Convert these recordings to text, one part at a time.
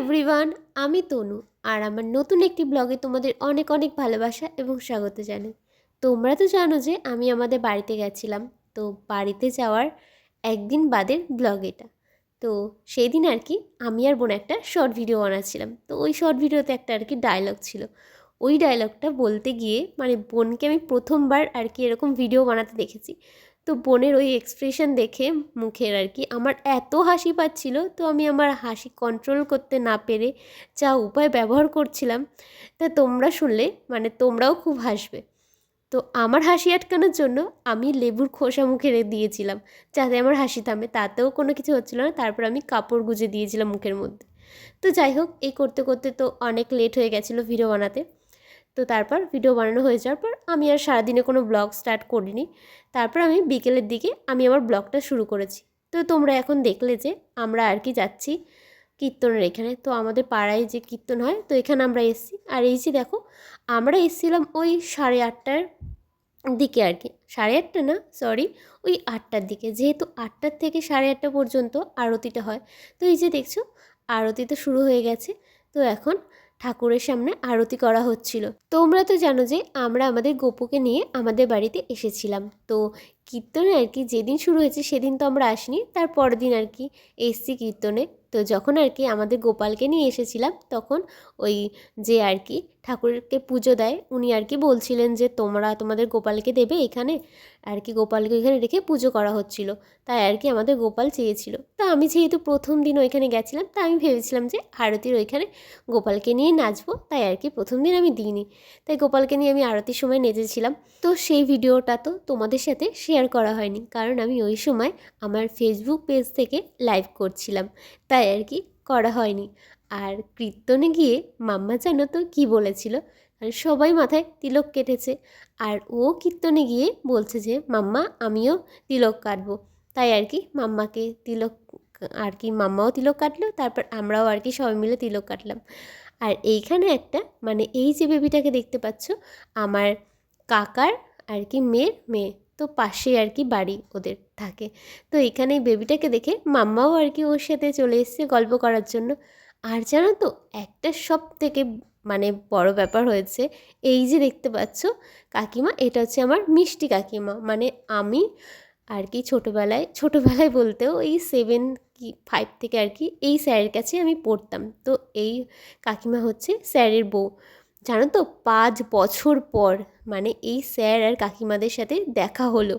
Everyone আমি তনু, আর আমার নতুন একটি ব্লগে তোমাদের অনেক অনেক ভালোবাসা এবং স্বাগত জানাই। তোমরা তো জানো যে আমি আমাদের বাড়িতে গেছিলাম, তো বাড়িতে যাওয়ার একদিন বাদের ব্লগ এটা। তো সেই দিন আর কি আমি আর বোন একটা শর্ট ভিডিও বানাচ্ছিলাম, তো ওই শর্ট ভিডিওতে একটা আর কি ডায়লগ ছিল। ওই ডায়লগটা বলতে গিয়ে মানে বোনকে আমি প্রথমবার আর কি এরকম ভিডিও বানাতে দেখেছি তো বোনের ওই এক্সপ্রেশন দেখে মুখের আর কি, আমার এত হাসি পাচ্ছিল, তো আমি আমার হাসি কন্ট্রোল করতে না পেরে যা উপায় ব্যবহার করছিলাম, তা তোমরা শুনলে মানে তোমরাও খুব হাসবে। তো আমার হাসি আটকানোর জন্য আমি লেবুর খোসা মুখে দিয়েছিলাম, যাতে আমার হাসি থামে, তাতেও কোনো কিছু হচ্ছিল না, তারপর আমি কাপড় গুজে দিয়েছিলাম মুখের মধ্যে। তো যাই হোক, এই করতে করতে তো অনেক লেট হয়ে গেছিল ভিডিও বানাতে তো তারপর ভিডিও বানানো হয়ে যাওয়ার পর আমি আর সারাদিনে কোনো ব্লগ স্টার্ট করিনি। তারপর আমি বিকেলের দিকে আমি আমার ব্লগটা শুরু করেছি। তো তোমরা এখন দেখলে যে আমরা আর কি যাচ্ছি কীর্তনের এখানে। তো আমাদের পাড়ায় যে কীর্তন হয়, তো এখানে আমরা এসেছি। আর এই যে দেখো, আমরা এসেছিলাম ওই সাড়ে আটটার দিকে আর কি। সাড়ে আটটা না সরি ওই আটটার দিকে। যেহেতু আটটার থেকে সাড়ে আটটা পর্যন্ত আরতিটা হয়। তো এই যে দেখছ, আরতি তো শুরু হয়ে গেছে। তো এখন ঠাকুরের সামনে আরতি করা হচ্ছিল। তোমরা তো জানো যে আমরা আমাদের গোপুকে নিয়ে আমাদের বাড়িতে এসেছিলাম। তো কীর্তনে আর কি, যেদিন শুরু হয়েছে সেদিন তো আমরা আসিনি, তার পরের দিন আর কি এসছি কীর্তনে। তো যখন আর কি আমাদের গোপালকে নিয়ে এসেছিলাম, তখন ওই যে আর কি ঠাকুরকে পুজো দেয়, উনি আর কি বলছিলেন যে, তোমরা তোমাদের গোপালকে দেবে এখানে? আর কি গোপালকে এখানে রেখে পুজো করা হচ্ছিল। তাই আর কি আমাদের গোপাল চেয়েছিল। তা আমি যেহেতু প্রথম দিন ওইখানে গেছিলাম, তা আমি ভেবেছিলাম যে, আরতির ওইখানে গোপালকে নিয়ে নাচবো, তাই আর কি প্রথম দিন আমি দিইনি। তাই গোপালকে নিয়ে আমি আরতির সময় নেচেছিলাম। তো সেই ভিডিওটা তো তোমাদের সাথে শেয়ার করা হয়নি। কারণ আমি ওই সময় আমার ফেসবুক পেজ থেকে লাইভ করছিলাম। তাই আর কি করা হয়নি। আর কীর্তনে গিয়ে মাম্মা জানো তো কী বলেছিল আর সবাই মাথায় তিলক কেটেছে। আর ও কীর্তনে গিয়ে বলছে যে, মাম্মা, আমিও তিলক কাটবো। তাই আর কি মাম্মাকে তিলক, আর কি মাম্মাও তিলক কাটলো, তারপর আমরাও আর কি সবাই মিলে তিলক কাটলাম। আর এইখানে একটা মানে এই যে বেবিটাকে দেখতে পাচ্ছ, আমার কাকার আর কি মেয়ের মেয়ে। তো পাশে আর কি বাড়ি ওদের থাকে। তো এখানে বেবিটাকে দেখে মাম্মাও আর কি ওর সাথে চলে এসেছে গল্প করার জন্য। আর জানো তো, একটা সব থেকে মানে বড় ব্যাপার হয়েছে, এই যে দেখতে পাচ্ছ কাকিমা, এটা হচ্ছে আমার মিষ্টি কাকিমা। মানে আমি আর কি ছোটোবেলায় ছোটোবেলায় বলতেও এই সেভেন কি ফাইভ থেকে আর কি এই স্যারের কাছে আমি পড়তাম। তো এই কাকিমা হচ্ছে স্যারের বউ। জানো তো, পাঁচ বছর পর মানে এই স্যার আর কাকিমাদের সাথে দেখা হলো।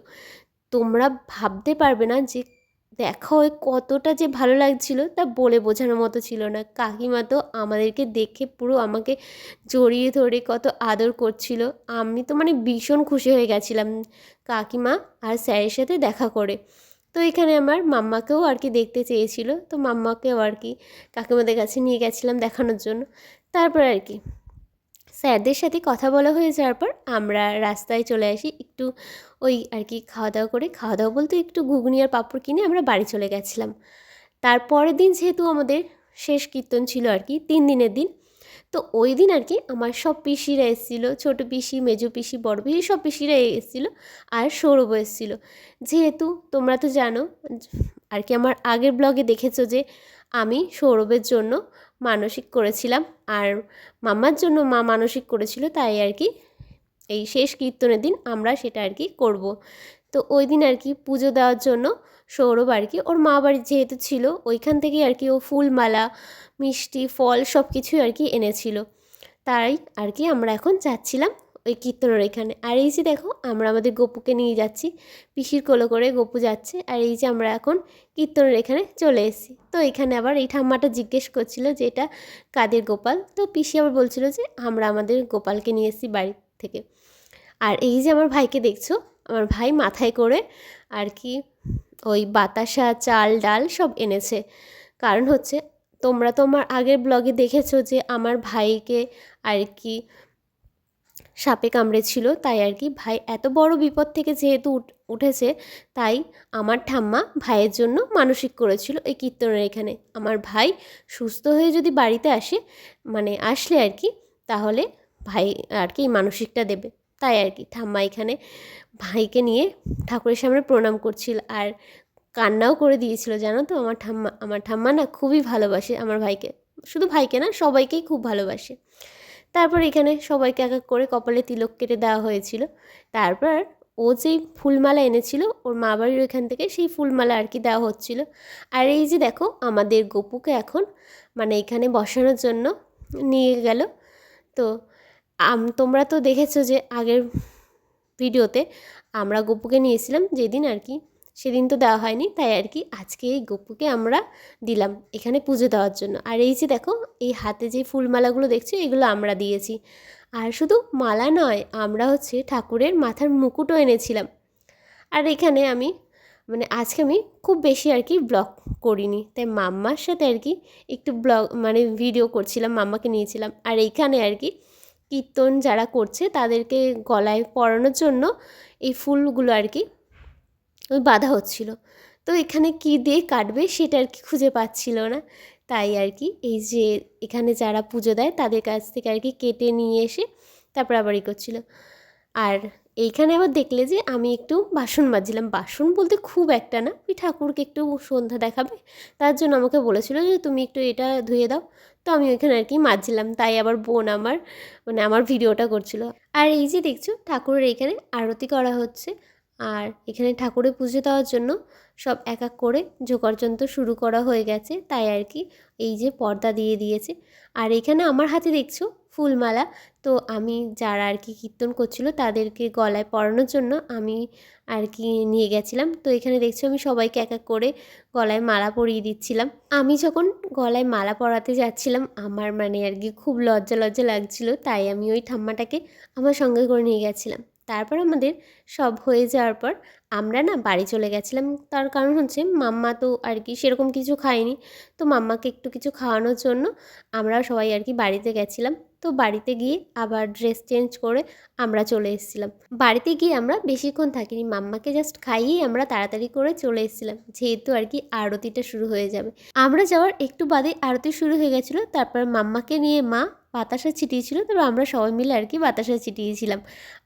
তোমরা ভাবতে পারবে না যে দেখা হয়ে কতটা যে ভালো লাগছিল তা বলে বোঝানোর মতো ছিল না। কাকিমা তো আমাদেরকে দেখে পুরো আমাকে জড়িয়ে ধরে কত আদর করছিল। আমি তো মানে ভীষণ খুশি হয়ে গেছিলাম কাকিমা আর স্যারের সাথে দেখা করে। তো এখানে আমার মাম্মাকেও আর কি দেখতে চেয়েছিল। তো মাম্মাকেও আর কি কাকিমাদের কাছে নিয়ে গেছিলাম দেখানোর জন্য। তারপর আর কি স্যারদের সাথে কথা বলা হয়ে যাওয়ার পর আমরা রাস্তায় চলে আসি একটু ওই আর কি খাওয়া দাওয়া করে। খাওয়া দাওয়া বলতে একটু ঘুগনি আর পাঁপড় কিনে আমরা বাড়ি চলে গেছিলাম। তারপরের দিন যেহেতু আমাদের শেষ কীর্তন ছিল আর কি, তিন দিনের দিন, তো ওই দিন আর কি আমার সব পিসিরা এসেছিল, ছোটো পিসি, মেজো পিসি, বড় পিসি সব পিসিরা এসেছিল আর সৌরভ এসেছিল। যেহেতু তোমরা তো জানো, আর কি আমার আগের ব্লগে দেখেছ যে আমি সৌরভের জন্য মানসিক করেছিলাম। আর মামার জন্য মা মানসিক করেছিল, তাই আর কি এই শেষ কীর্তনের দিন আমরা সেটা আর কি করব। তো ওই দিন আর কি পুজো দেওয়ার জন্য সৌরভ আর কি, ওর মা বাড়ি যেহেতু ছিল, ওইখান থেকে আর কি ও ফুলমালা, মিষ্টি, ফল সব কিছুই আর কি এনেছিল। তাই আর কি আমরা এখন যাচ্ছিলাম ওই কীর্তনের এখানে আর এই যে দেখো, আমরা আমাদের গপুকে নিয়ে যাচ্ছি। পিসির কোলো করে গপু যাচ্ছে। আর এই যে আমরা এখন কীর্তনের এখানে চলে এসেছি। তো এখানে আবার এই ঠাম্মাটা জিজ্ঞেস করছিল যে, এটা কাদের গোপাল? তো পিসি আবার বলছিল যে, আমরা আমাদের গোপালকে নিয়ে এসেছি বাড়ি থেকে। আর এই যে আমার ভাইকে দেখছ, আমার ভাই মাথায় করে আর কি ওই বাতাসা, চাল, ডাল সব এনেছে। কারণ হচ্ছে, তোমরা তো আমার আগের ব্লগে দেখেছ যে, আমার ভাইকে আর কি সাপে কামড়েছিল, তাই আর কি। ভাই, এত বড় বিপদ থেকে যেহেতু উঠ- উঠেছে, তাই আমার ঠাম্মা ভাইয়ের জন্য মানসিক করেছিল এই কীর্তনের এখানে। আমার ভাই সুস্থ হয়ে যদি বাড়িতে আসে মানে আসলে আর কি, তাহলে ভাই আর কি মানসিকটা দেবে। তাই আর কি, ঠাম্মা এখানে ভাইকে নিয়ে ঠাকুরের সামনে প্রণাম করছিল আর কান্নাও করে দিয়েছিল, জানো তো? আমার ঠাম্মা আমার ঠাম্মা না খুবই ভালোবাসে আমার ভাইকে। শুধু ভাইকে না, সবাইকেই খুব ভালোবাসে। তারপর এখানে সবাইকে এক এক করে কপালে তিলক কেটে দেওয়া হয়েছিল। তারপর ও যেই ফুলমালা এনেছিল, ওর মা বাড়ির ওইখান থেকে সেই ফুলমালা আর কি দেওয়া হচ্ছিল। আর এই যে দেখো, আমাদের গপুকে এখন মানে এখানে বসানোর জন্য নিয়ে গেল। তো তোমরা তো দেখেছ যে আগের ভিডিওতে আমরা গপুকে নিয়েছিলাম, যেদিন আর কি সেদিন তো দেওয়া হয়নি, তাই আর কি আজকে এই গপুকে আমরা দিলাম এখানে পুজো দেওয়ার জন্য। আর এই যে দেখো, এই হাতে যে ফুলমালাগুলো দেখছ, এগুলো আমরা দিয়েছি। আর শুধু মালা নয়, আমরা হচ্ছে ঠাকুরের মাথার মুকুটও এনেছিলাম। আর এখানে আমি মানে আজকে আমি খুব বেশি আর কি ব্লগ করিনি, তাই মাম্মার সাথে আর কি একটু ব্লগ মানে ভিডিও করছিলাম, মাম্মাকে নিয়েছিলাম। আর এইখানে আর কি কীর্তন যারা করছে, তাদেরকে গলায় পরানোর জন্য এই ফুলগুলো আর কি ওই বাঁধা হচ্ছিল। তো এখানে কি দিয়ে কাটবে সেটা আর কি খুঁজে পাচ্ছিল না। তাই আর কি এই যে এখানে যারা পুজো দেয় তাদের কাছ থেকে আর কি কেটে নিয়ে এসে তারপর আবার ই করছিল। আর এইখানে আবার দেখলে যে আমি একটু বাসন মাজছিলাম। বাসন বলতে খুব একটা না, ওই ঠাকুরকে একটু সন্ধ্যা দেখাবে। তার জন্য আমাকে বলেছিল যে তুমি একটু এটা ধুয়ে দাও। তো আমি ওইখানে আর কি মাজছিলাম। তাই আবার বোন আমার মানে আমার ভিডিওটা করছিল। আর এই যে দেখছ ঠাকুরের এখানে আরতি করা হচ্ছে। আর এখানে ঠাকুরের পুজো দেওয়ার জন্য সব এক এক করে যোগাড়যন্ত্র শুরু করা হয়ে গেছে, তাই আর কি এই যে পর্দা দিয়ে দিয়েছে। আর এখানে আমার হাতে দেখছ ফুলমালা, তো আমি যারা আর কি কীর্তন করছিল তাদেরকে গলায় পরানোর জন্য আমি আর কি নিয়ে গেছিলাম। তো এখানে দেখছ আমি সবাইকে এক এক করে গলায় মালা পরিয়ে দিচ্ছিলাম। আমি যখন গলায় মালা পরাতে যাচ্ছিলাম, আমার মানে আর কি খুব লজ্জা লজ্জা লাগছিল, তাই আমি ওই ঠাম্মাটাকে আমার সঙ্গে করে নিয়ে গেছিলাম। তারপর আমাদের সব হয়ে যাওয়ার পর আমরা না বাড়ি চলে গেছিলাম। তার কারণ হচ্ছে মাম্মা তো আর কি সেরকম কিছু খায়নি। তো মাম্মাকে একটু কিছু খাওয়ানোর জন্য আমরা সবাই আর কি বাড়িতে গেছিলাম। তো বাড়িতে গিয়ে আবার ড্রেস চেঞ্জ করে আমরা চলে এসেছিলাম। বাড়িতে গিয়ে আমরা বেশিক্ষণ থাকিনি। মাম্মাকে জাস্ট খাইয়েই আমরা তাড়াতাড়ি করে চলে এসেছিলাম। যেহেতু আর কি আরতিটা শুরু হয়ে যাবে। আমরা যাওয়ার একটু বাদে আরতি শুরু হয়ে গেছিল। তারপর মাম্মাকে নিয়ে মা বাতাসা ছিটিয়েছিল তবে আমরা সবাই মিলে আর কি বাতাসে ছিটিয়েছিলাম।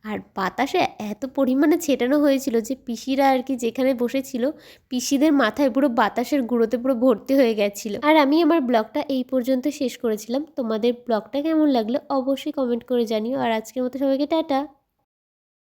আর বাতাসে এত পরিমাণে ছেটানো হয়েছিল যে পিসিরা আর কি যেখানে বসেছিল, পিসিদের মাথায় পুরো বাতাসের গুঁড়োতে পুরো ভর্তি হয়ে গেছিল। আর আমি আমার ব্লগটা এই পর্যন্ত শেষ করেছিলাম। তোমাদের ব্লগটা কেমন লাগল অবশ্যই কমেন্ট করে জানিও। আর আজকের মতো সবাইকে টাটা।